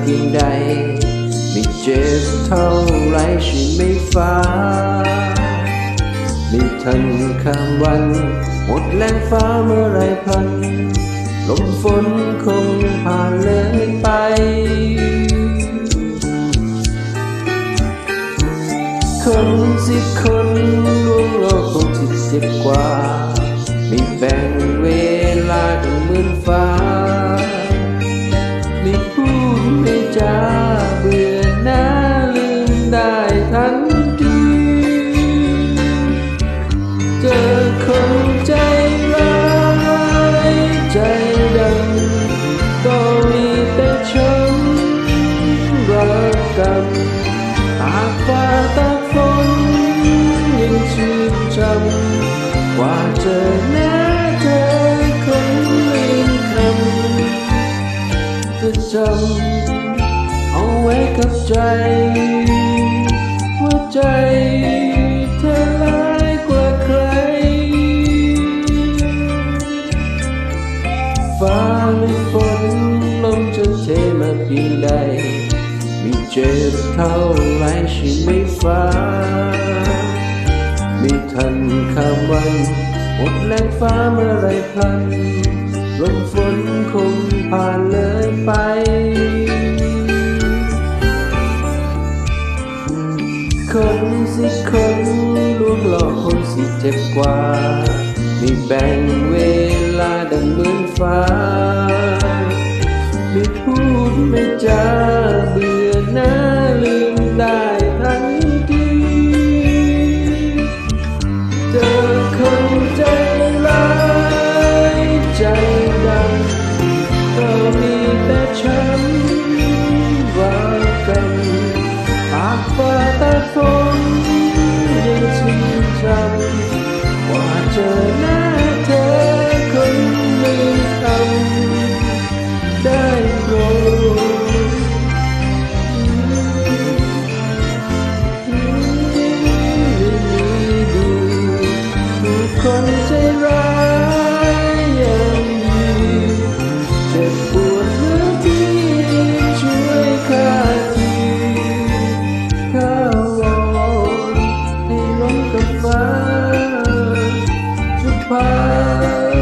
เพียงใด ไม่เจ็บเท่าไรใช่ไหมฟ้า ไม่ทันข้ามวัน หมดแรงฟ้าเมื่อไรพัน ลมฝนคงผ่านเลยไปคนสิบคน จาเบื่อหน้าลืมได้ทันทีเจอคนใจร้ายใจดำก็มีแต่ช้ำรักกันตากฟ้าตากฝนยังชื่นชำกว่าเจอหน้าเธอคนลืมคำจะจำ ใจว่าใจเธอร้ายกว่าใคร ฟ้าหรือฝนลมจะเทมาเพียงใดไม่เจ็บเท่าไรใช่ไหมฟ้า ไม่ทันข้ามวันหมดแรงฟ้าเมื่อไรพลันลมฝนคงผ่านเลยไป คนสิคนล่วงหลอกคนสิเจ็บกว่า มีแบ่งเว ใ